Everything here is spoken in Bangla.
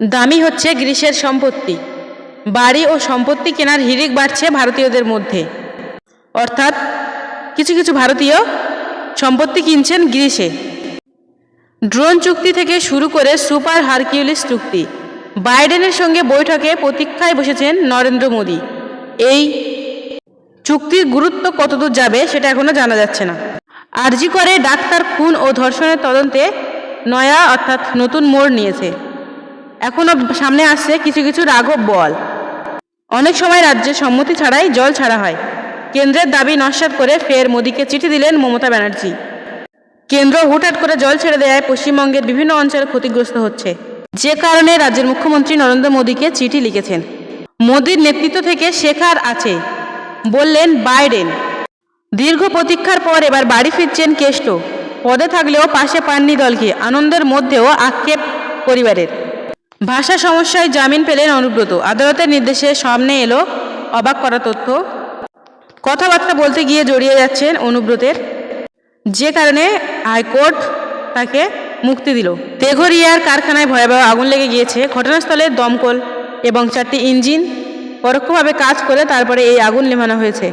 দামি হচ্ছে গ্রিসের সম্পত্তি। বাড়ি ও সম্পত্তি কেনার হিড়িক বাড়ছে ভারতীয়দের মধ্যে। অর্থাৎ কিছু কিছু ভারতীয় সম্পত্তি কিনছেন গ্রিসে ড্রোন চুক্তি থেকে শুরু করে সুপার হারকিউলিস চুক্তি। বাইডেনের সঙ্গে বৈঠকে প্রতীক্ষায় বসেছেন নরেন্দ্র মোদী। এই চুক্তির গুরুত্ব কতদূর যাবে সেটা এখনও জানা যাচ্ছে না। আরজি করে ডাক্তার খুন ও ধর্ষণের তদন্তে নয়া অর্থাৎ নতুন মোড় নিয়েছে। এখনও সামনে আসছে কিছু কিছু রাঘব বল। অনেক সময় রাজ্যে সম্মতি ছাড়াই জল ছাড়া হয়। কেন্দ্রের দাবি নস্যাৎ করে ফের মোদীকে চিঠি দিলেন মমতা ব্যানার্জি। কেন্দ্র হুটহাট করে জল ছেড়ে দেয় পশ্চিমবঙ্গের বিভিন্ন অঞ্চল ক্ষতিগ্রস্ত হচ্ছে। যে কারণে রাজ্যের মুখ্যমন্ত্রী নরেন্দ্র মোদীকে চিঠি লিখেছেন। মোদীর নেতৃত্ব থেকে শেখার আছে, বললেন বাইডেন। দীর্ঘ প্রতীক্ষার পর এবার বাড়ি ফিরছেন কেষ্ট। পদে থাকলেও পাশে পাননি দলকে, আনন্দের মধ্যেও আক্ষেপ পরিবারের। ভাষা সমস্যায় জামিন পেলেন অনুব্রত। আদালতের নির্দেশে সামনে এলো অবাক করা তথ্য। কথাবার্তা বলতে গিয়ে জড়িয়ে যাচ্ছেন অনুব্রতের। যে কারণে হাইকোর্ট তাকে মুক্তি দিল। তেঘরিয়ার কারখানায় ভয়াবহ আগুন লেগে গিয়েছে। ঘটনাস্থলে দমকল এবং চারটি ইঞ্জিন পরোক্ষভাবে কাজ করে তারপরে এই আগুন নেভানো হয়েছে।